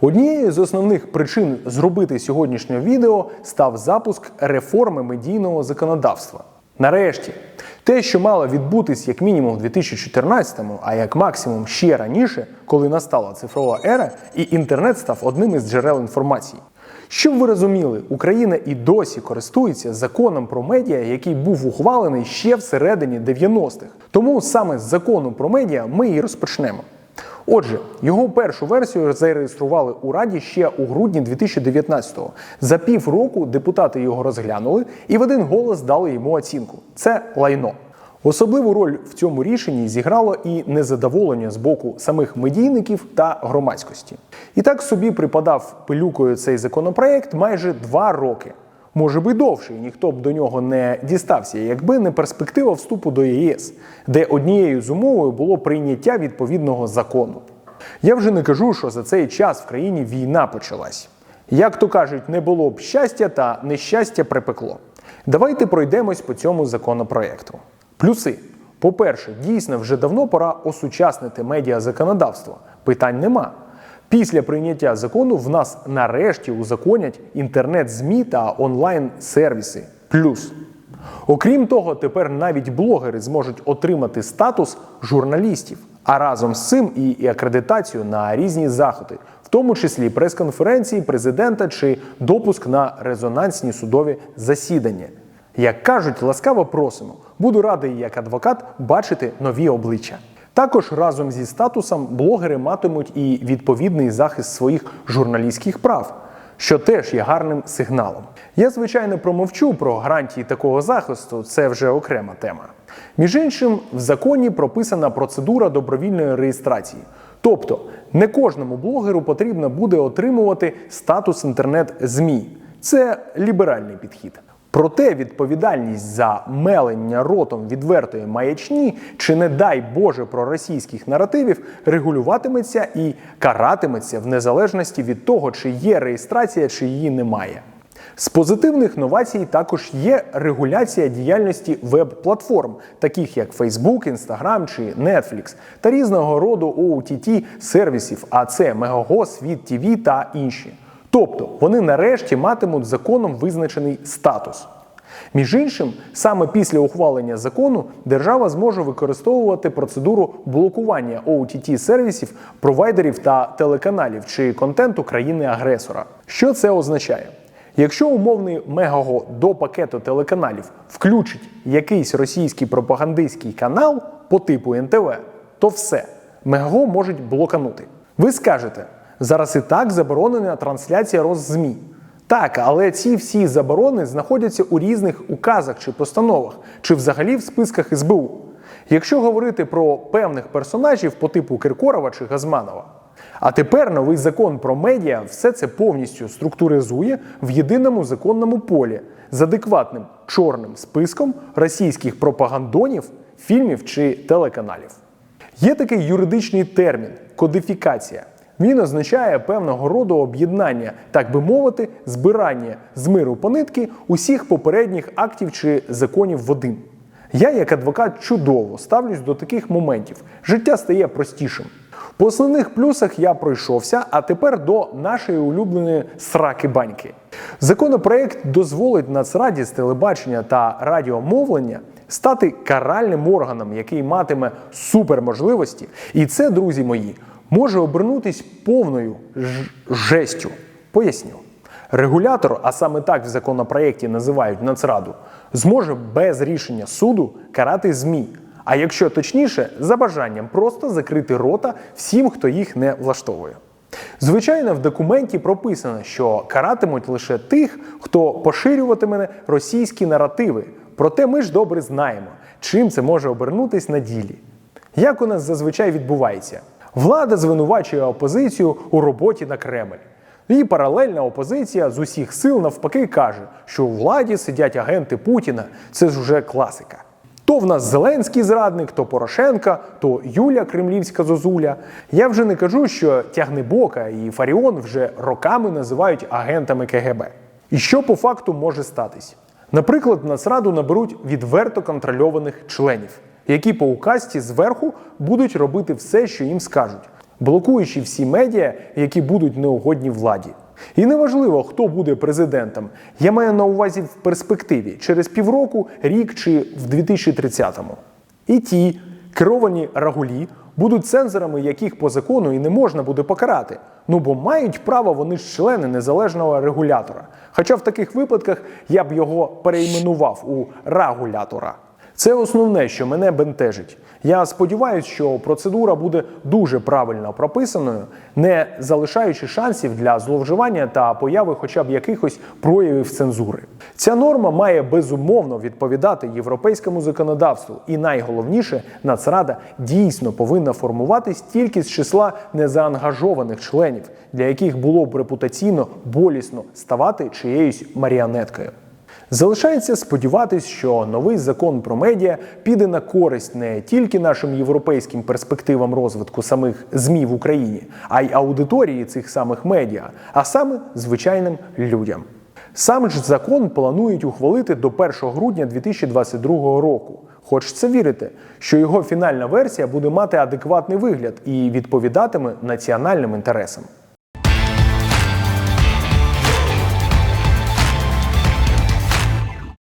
Однією з основних причин зробити сьогоднішнє відео став запуск реформи медійного законодавства. Нарешті, те, що мало відбутись як мінімум в 2014-му, а як максимум ще раніше, коли настала цифрова ера, і інтернет став одним із джерел інформації. Щоб ви розуміли, Україна і досі користується законом про медіа, який був ухвалений ще всередині 90-х. Тому саме з закону про медіа ми і розпочнемо. Отже, його першу версію зареєстрували у Раді ще у грудні 2019-го. За півроку депутати його розглянули і в один голос дали йому оцінку: це лайно. Особливу роль в цьому рішенні зіграло і незадоволення з боку самих медійників та громадськості. І так собі припадав пилюкою цей законопроект майже два роки. Може би довше, і ніхто б до нього не дістався, якби не перспектива вступу до ЄС, де однією з умовою було прийняття відповідного закону. Я вже не кажу, що за цей час в країні війна почалась. Як то кажуть, не було б щастя та нещастя припекло. Давайте пройдемось по цьому законопроекту. Плюси. По-перше, дійсно вже давно пора осучаснити медіазаконодавство. Питань нема. Після прийняття закону в нас нарешті узаконять інтернет-ЗМІ та онлайн-сервіси. Плюс. Окрім того, тепер навіть блогери зможуть отримати статус журналістів, а разом з цим і, акредитацію на різні заходи, в тому числі прес-конференції президента чи допуск на резонансні судові засідання. Як кажуть, ласкаво просимо. Буду радий як адвокат бачити нові обличчя. Також разом зі статусом блогери матимуть і відповідний захист своїх журналістських прав, що теж є гарним сигналом. Я, звичайно, промовчу про гарантії такого захисту, це вже окрема тема. Між іншим, в законі прописана процедура добровільної реєстрації. Тобто, не кожному блогеру потрібно буде отримувати статус інтернет-ЗМІ. Це ліберальний підхід. Проте відповідальність за мелення ротом відвертої маячні чи не дай Боже проросійських наративів регулюватиметься і каратиметься в незалежності від того, чи є реєстрація, чи її немає. З позитивних новацій також є регуляція діяльності веб-платформ, таких як Facebook, Instagram чи Netflix, та різного роду OTT сервісів, а це Megogo, Світ TV та інші. Тобто вони нарешті матимуть законом визначений статус. Між іншим, саме після ухвалення закону держава зможе використовувати процедуру блокування OTT сервісів, провайдерів та телеканалів чи контенту країни-агресора. Що це означає? Якщо умовний Мегаго до пакету телеканалів включить якийсь російський пропагандистський канал по типу НТВ, то все, Мегаго можуть блоканути. Ви скажете, зараз і так заборонена трансляція Роззмі. Так, але ці всі заборони знаходяться у різних указах чи постановах, чи взагалі в списках СБУ. Якщо говорити про певних персонажів по типу Киркорова чи Газманова. А тепер новий закон про медіа все це повністю структуризує в єдиному законному полі з адекватним чорним списком російських пропагандонів, фільмів чи телеканалів. Є такий юридичний термін кодифікація. Він означає певного роду об'єднання, так би мовити, збирання з миру по нитки усіх попередніх актів чи законів в один. Я, як адвокат, чудово ставлюсь до таких моментів. Життя стає простішим. По основних плюсах я пройшовся, а тепер до нашої улюбленої сраки баньки. Законопроект дозволить Нацраді з телебачення та радіомовлення стати каральним органом, який матиме суперможливості. І це, друзі мої, може обернутись повною жестю. Поясню. Регулятор, а саме так в законопроєкті називають Нацраду, зможе без рішення суду карати ЗМІ. А якщо точніше, за бажанням просто закрити рота всім, хто їх не влаштовує. Звичайно, в документі прописано, що каратимуть лише тих, хто поширюватиме російські наративи. Проте ми ж добре знаємо, чим це може обернутись на ділі. Як у нас зазвичай відбувається? Влада звинувачує опозицію у роботі на Кремль. І паралельна опозиція з усіх сил навпаки каже, що у владі сидять агенти Путіна. Це ж вже класика. То в нас Зеленський зрадник, то Порошенка, то Юля Кремлівська зозуля. Я вже не кажу, що Тягнебока і Фаріон вже роками називають агентами КГБ. І що по факту може статись? Наприклад, Нацраду наберуть відверто контрольованих членів, які по указці зверху будуть робити все, що їм скажуть. блокуючи всі медіа, які будуть неугодні владі. І неважливо, хто буде президентом. Я маю на увазі в перспективі через півроку, рік чи в 2030-му. І ті керовані рагулі будуть цензорами, яких по закону і не можна буде покарати. Ну бо мають право вони ж члени незалежного регулятора. Хоча в таких випадках я б його перейменував у регулятора. Це основне, що мене бентежить. Я сподіваюся, що процедура буде дуже правильно прописаною, не залишаючи шансів для зловживання та появи хоча б якихось проявів цензури. Ця норма має безумовно відповідати європейському законодавству, і найголовніше, Нацрада дійсно повинна формуватись тільки з числа незаангажованих членів, для яких було б репутаційно болісно ставати чиєюсь маріонеткою. Залишається сподіватись, що новий закон про медіа піде на користь не тільки нашим європейським перспективам розвитку самих ЗМІ в Україні, а й аудиторії цих самих медіа, а саме звичайним людям. Сам ж закон планують ухвалити до 1 грудня 2022 року. Хочеться вірити, що його фінальна версія буде мати адекватний вигляд і відповідатиме національним інтересам.